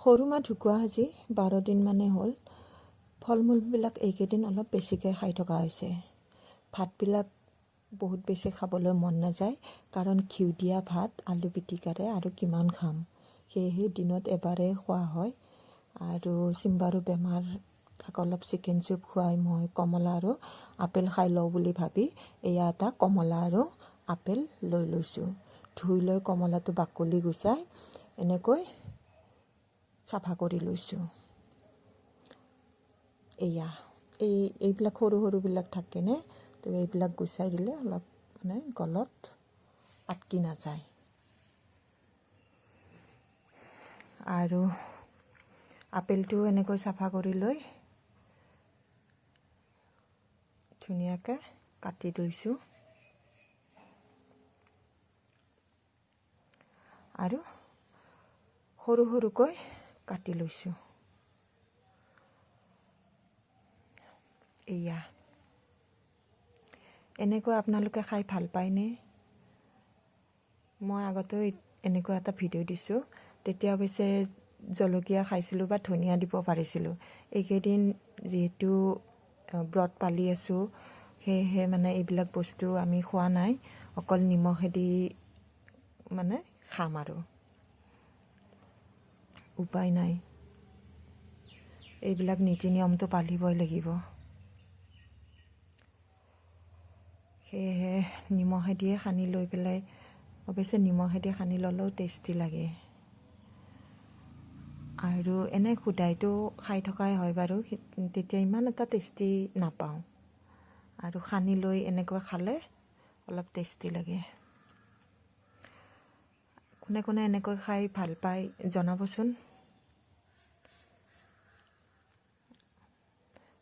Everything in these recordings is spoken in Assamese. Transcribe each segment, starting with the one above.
সৰু মাহ ঢুকুৱা আজি বাৰ দিন মানে হ'ল। ফল মূলবিলাক এইকেইদিন অলপ বেছিকৈ খাই থকা হৈছে। ভাতবিলাক বহুত বেছি খাবলৈ মন নাযায় কাৰণ ঘিউ দিয়া ভাত আলু পিটিকাৰে আৰু কিমান খাম। সেয়েহে দিনত এবাৰেই খোৱা হয়। আৰু চিম্বাৰো বেমাৰ তাক অলপ চিকেন চুপ খুৱাই মই কমলা আৰু আপেল খাই লওঁ বুলি ভাবি এয়া এটা কমলা আৰু আপেল লৈ লৈছোঁ। ধুই লৈ কমলাটো বাকলি গুচাই এনেকৈ চাফা কৰি লৈছোঁ। এয়া, এই, এইবিলাক সৰু সৰুবিলাক থাকেনে তো এইবিলাক গুচাই দিলে অলপ মানে গলত আটকি নাযায়। আৰু আপেলটো এনেকৈ চাফা কৰি লৈ ধুনীয়াকৈ কাটি লৈছোঁ। আৰু সৰু সৰুকৈ কাটি লৈছোঁ এয়া। এনেকৈ আপোনালোকে খাই ভাল পায়নে? মই আগতে এনেকুৱা এটা ভিডিঅ' দিছোঁ। তেতিয়া অৱশ্যে জলকীয়া খাইছিলোঁ বা ধনিয়া দিব পাৰিছিলোঁ। এইকেইদিন যিহেতু ব্ৰত পালি আছোঁ সেয়েহে মানে এইবিলাক বস্তু আমি খোৱা নাই। অকল নিমখেদি মানে খাম আৰু। উপায় নাই। এইবিলাক নীতি নিয়মটো পালিবই লাগিব। সেয়েহে নিমখেদিয়ে সানি লৈ পেলাই অৱশ্যে নিমখেদি সানি ল'লেও টেষ্টি লাগে। আৰু এনে সুদাইটো খাই থকাই হয় বাৰু তেতিয়া ইমান এটা টেষ্টি নাপাওঁ। আৰু সানি লৈ এনেকৈ খালে অলপ টেষ্টি লাগে। কোনে কোনে এনেকৈ খাই ভাল পায় জনাবচোন।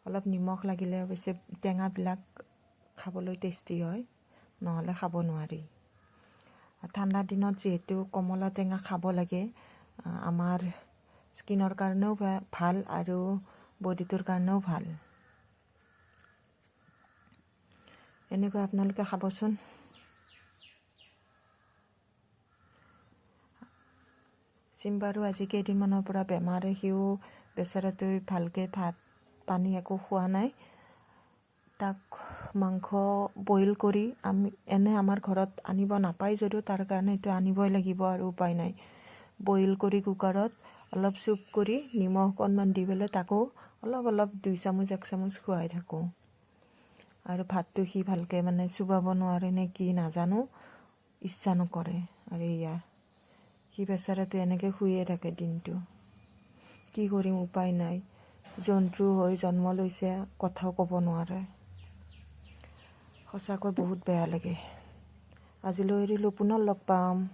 অলপ নিমখ লাগিলে অৱশ্যে টেঙাবিলাক খাবলৈ টেষ্টি হয় নহ'লে খাব নোৱাৰি। ঠাণ্ডা দিনত যিহেতু কমলা টেঙা খাব লাগে আমাৰ স্কিনৰ কাৰণেও ভাল আৰু বডিটোৰ কাৰণেও ভাল। এনেকৈ আপোনালোকে খাবচোন। চিম্বাৰো আজি কেইদিনমানৰ পৰা বেমাৰে সিও বেচেৰাটোৱে ভালকৈ ভাত পানী একো খোৱা নাই। তাক মাংস বইল কৰি আমি এনে আমাৰ ঘৰত আনিব নাপায় যদিও তাৰ কাৰণে এইটো আনিবই লাগিব আৰু উপায় নাই। বইল কৰি কুকাৰত অলপ চুপ কৰি নিমখ অকণমান দি পেলাই তাকো অলপ অলপ দুই চামুচ এক চামুচ খুৱাই থাকোঁ। আৰু ভাতটো সি ভালকৈ মানে চুবাব নোৱাৰে নে কি নাজানো ইচ্ছা নকৰে আৰু এয়া। সি বেচেৰাটো এনেকৈ শুয়ে থাকে দিনটো। কি কৰিম উপায় নাই। জন্তু হৈ জন্ম লৈছে কথাও ক'ব নোৱাৰে। সঁচাকৈ বহুত বেয়া লাগে। আজিলৈ এৰিলোঁ পুনৰ লগ পাম।